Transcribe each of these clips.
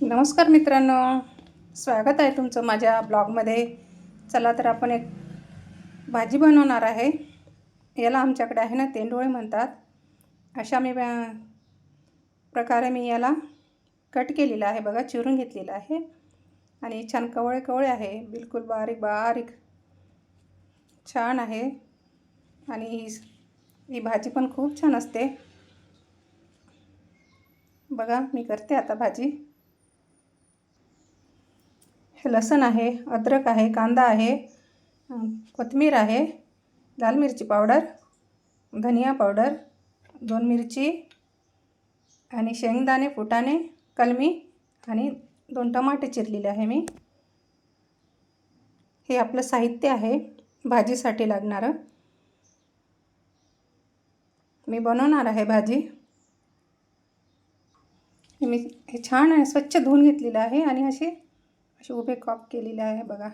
नमस्कार मित्रांनो. स्वागत आहे तुमचं माझ्या ब्लॉगमध्ये. चला तर आपण एक भाजी बनवणार आहे. याला आमच्याकडे आहे ना तेंडोळे म्हणतात. अशा मी प्रकारे मी याला कट केलेला आहे बघा चिरून घेतलेला आहे. आणि छान कवळे कवळे आहे. बिलकुल बारीक बारीक छान आहे. आणि ही ही भाजी पण खूप छान असते. बघा मी करते आता भाजी. लसण आहे अद्रक आहे कांदा आहे अं, कोथिंबीर आहे लाल मिरची पावडर धनिया पावडर दोन मिरची आणि शेंगदाणे फुटाणे कलमी आणि दोन टमाटे चिरलेले आहे मी. हे आपलं साहित्य आहे भाजीसाठी लागणारं. मी बनवणार आहे भाजी. हे मी हे छान आहे स्वच्छ धुवून घेतलेलं आहे आणि अशी असे उभे कॉप केलेले आहे बघा.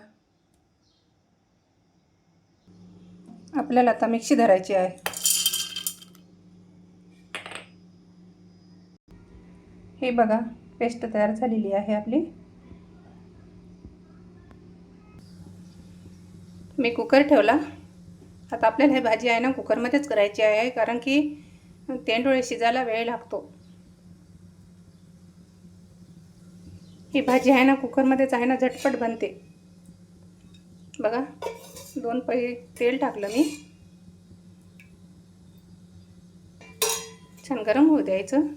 आपल्याला आता मिक्सी धरायची आहे. हे बघा पेस्ट तयार झालेली आहे आपली. मी कुकर ठेवला. आता आपल्याला हे भाजी आहे ना कुकरमध्येच करायची आहे कारण की तेंडोळे शिजायला वेळ लागतो. ही भाजी आहे ना कुकरमध्येच आहे ना झटपट बनते. बघा दोन पै तेल टाकलं मी. छान गरम होऊ द्यायचं.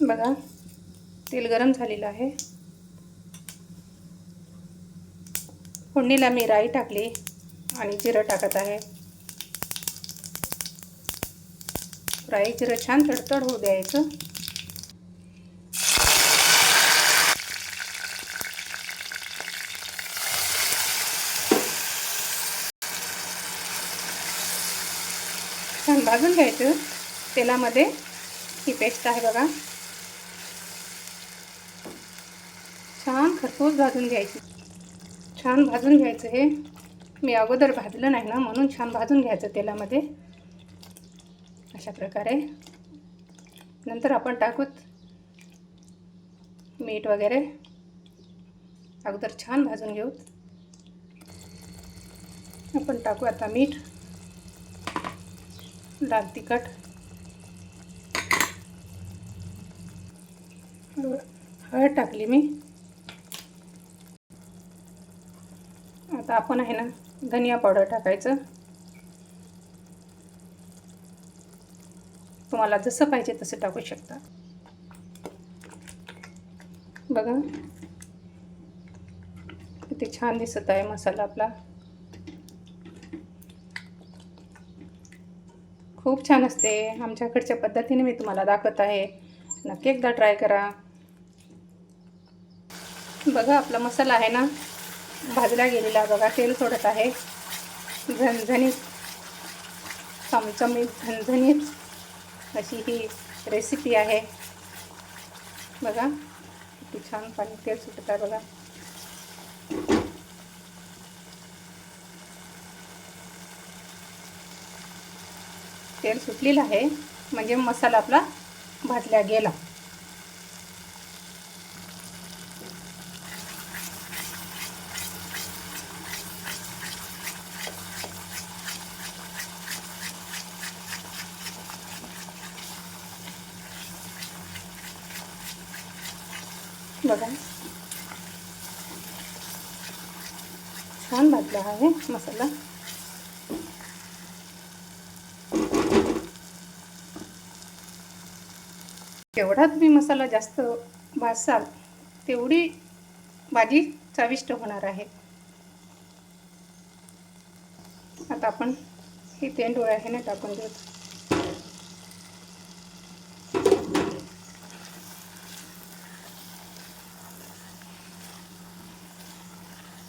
बघा तेल गरम झालेलं आहे. फोडणीला मी राई टाकली आणि जिरं टाकत आहे. फ्राय जिरं छान तडतड होऊ द्यायचं. छान भाजून घ्यायचं. तेलामध्ये ही पेस्ट आहे बघा. छान खरपूस भाजून घ्यायची. छान भाजून घ्यायचं हे. मी अगोदर भाजलं नाही ना म्हणून छान भाजून घ्यायचं तेलामध्ये. अशा प्रकारे. नंतर आपण टाकूत मीठ वगैरे. अगोदर छान भाजून घेऊ आपण टाकू आता मीठ. लाल तिखट. हळद टाकली मी. आता आपण आहे ना धनिया पावडर टाकायचं. तुम्हाला जसं पाहिजे तसं टाकू शकता. बघा. किती छान दिसत आहे मसाला आपला. खूप छान असते. आमच्याकडच्या पद्धतीने मी तुम्हाला दाखवत आहे. नक्की एकदा ट्राय करा. बघा आपला मसाला आहे ना भाजला गेलेला. बघा तेल सोडत आहे. झणझणीत चमचमीत झणझणीत. अशी ही रेसिपी आहे. बघा किती छान पाणी तेल सुटत आहे बघा. तेल सुटलेलं आहे. म्हणजे मसाला आपला भाजला गेला. बघा. छान भाजला आहे मसाला. जेवढा तुम्ही मसाला जास्त भाजसाल तेवढी भाजी चविष्ट होणार आहे. आता आपण हे तेंडोळे आहे ना टाकून देऊ.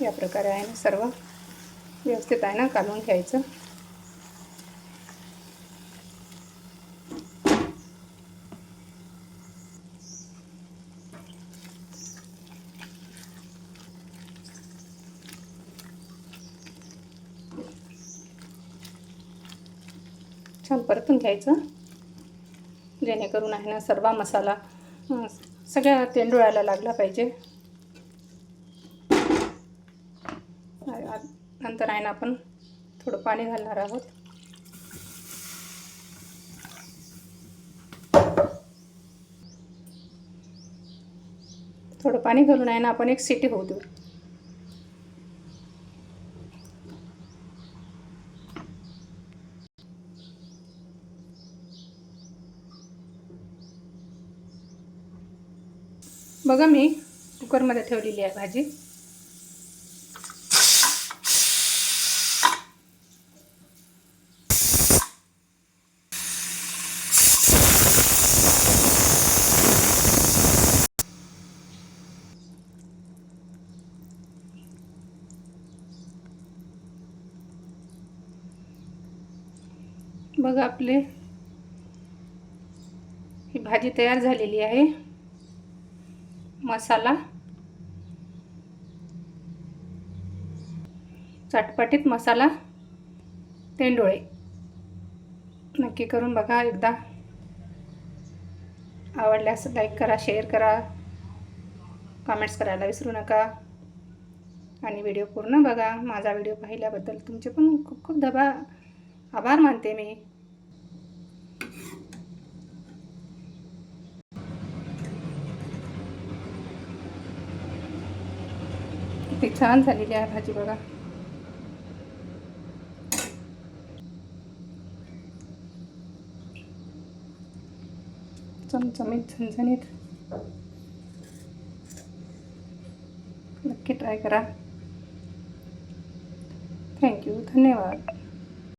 या प्रकारे आहे ना सर्व व्यवस्थित आहे ना काढून घ्यायचं. छान परतून घ्यायचं. जेणेकरून आहे ना सर्व मसाला सगळ्या तेंडुळायला लागला पाहिजे. नंतर आहे ना आपण थोडं पाणी घालणार आहोत. थोडं पाणी घालून आहे ना आपण एक सिटी होऊ देऊ. बघा मी कुकरमध्ये ठेवलेली आहे भाजी. बघा आपले. ही भाजी तयार झालेली आहे. मसाला. चटपटीत मसाला. तेंडोळे. नक्की करून बघा एकदा. आवडल्यास लाईक करा शेअर करा. कमेंट्स करायला विसरू नका. आणि व्हिडिओ पूर्ण बघा. माझा व्हिडिओ पाहिल्याबद्दल तुमचे पण खूप खूप धबा आभार मानते मी. किती छान झालेली आहे भाजी बघा. चमचमीत झणझणीत. नक्की ट्राय करा. थँक्यू धन्यवाद.